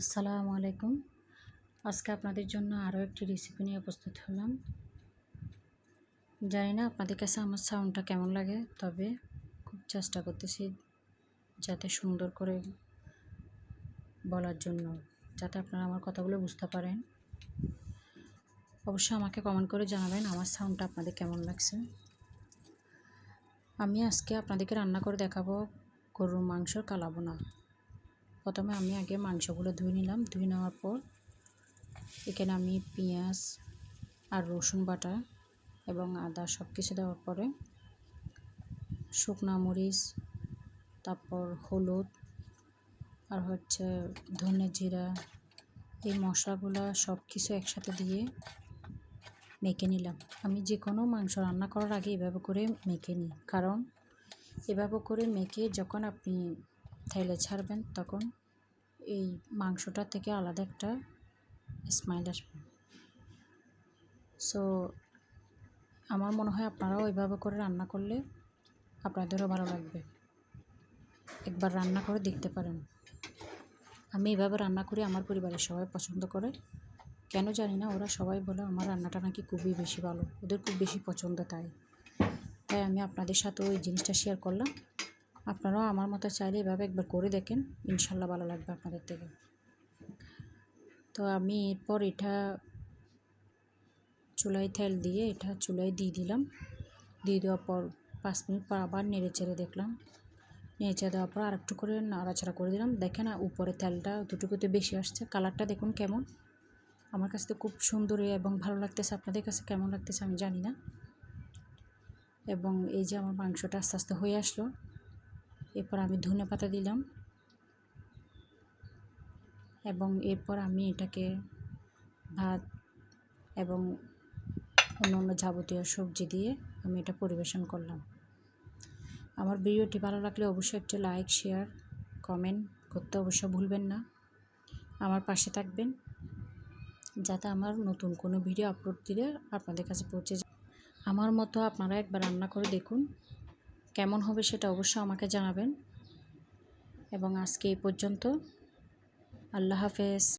আসসালামু আলাইকুম। আজকে আপনাদের জন্য আরও একটি রেসিপি নিয়ে উপস্থিত হলাম। জানি না আপনাদের কাছে আমার সাউন্ডটা কেমন লাগে, তবে খুব চেষ্টা করতেছি যাতে সুন্দর করে বলার জন্য, যাতে আপনারা আমার কথাগুলো বুঝতে পারেন। অবশ্যই আমাকে কমেন্ট করে জানাবেন আমার সাউন্ডটা আপনাদের কেমন লাগছে। আমি আজকে আপনাদেরকে রান্না করে দেখাবো গরুর মাংসর কালাবোনা। প্রথমে আমি আগে মাংসগুলো ধুয়ে নিলাম। ধুয়ে নেওয়ার পর এখানে আমি পেঁয়াজ আর রসুন বাটা এবং আদা সব কিছু দেওয়ার পরে শুকনা মরিচ, তারপর হলুদ আর হচ্ছে ধনে জিরা, এই মশলাগুলো সব কিছু একসাথে দিয়ে মেখে নিলাম। আমি যে কোনো মাংস রান্না করার আগে এভাবে করে মেখে নিই। কারণ এভাবে করে মেখে যখন আপনি তেলে ছাড়বেন, তখন এই মাংসটা থেকে আলাদা একটা স্মাইল আসবে। সো আমার মনে হয় আপনারাও ওইভাবে করে রান্না করলে আপনাদেরও ভালো লাগবে। একবার রান্না করে দেখতে পারেন। আমি এভাবে রান্না করি, আমার পরিবারের সবাই পছন্দ করে। কেন জানি না, ওরা সবাই বলে আমার রান্নাটা নাকি খুবই বেশি ভালো, ওদের খুব বেশি পছন্দ তাই। তাই আমি আপনাদের সাথে ওই জিনিসটা শেয়ার করলাম। আপনারাও আমার মতো চাইলে এভাবে একবার করে দেখেন। ইনশাল্লাহ ভালো লাগবে আপনাদের থেকে। তো আমি এরপর এটা চুলায় তেল দিয়ে এটা চুলায় দিয়ে দিলাম। দিয়ে দেওয়ার পর পাঁচ মিনিট পর আবার নেড়ে চেড়ে দেখলাম। নেড়ে চেড়ে দেওয়ার পর আরেকটু করে নাড়াচাড়া করে দিলাম। দেখেন উপরে তেলটা দুটুকুতে বেশি আসছে। কালারটা দেখুন কেমন। আমার কাছে তো খুব সুন্দর এবং ভালো লাগতেছে। আপনাদের কাছে কেমন লাগতেছে আমি জানি না। এবং এই যে আমার মাংসটা আস্তে আস্তে হয়ে আসলো। এরপর আমি ধনে পাতা দিলাম এবং এরপর আমি এটাকে ভাত এবং অন্য অন্য যাবতীয় সবজি দিয়ে আমি এটা পরিবেশন করলাম। আমার ভিডিওটি ভালো লাগলে অবশ্যই একটি লাইক, শেয়ার, কমেন্ট করতে অবশ্যই ভুলবেন না। আমার পাশে থাকবেন যাতে আমার নতুন কোনো ভিডিও আপলোড দিলে আপনাদের কাছে পৌঁছে যায়। আমার মতো আপনারা একবার রান্না করে দেখুন। কেমন হবে সেটা অবশ্যই আমাকে জানাবেন। এবং আজকে এই পর্যন্ত আল্লাহ হাফেজ।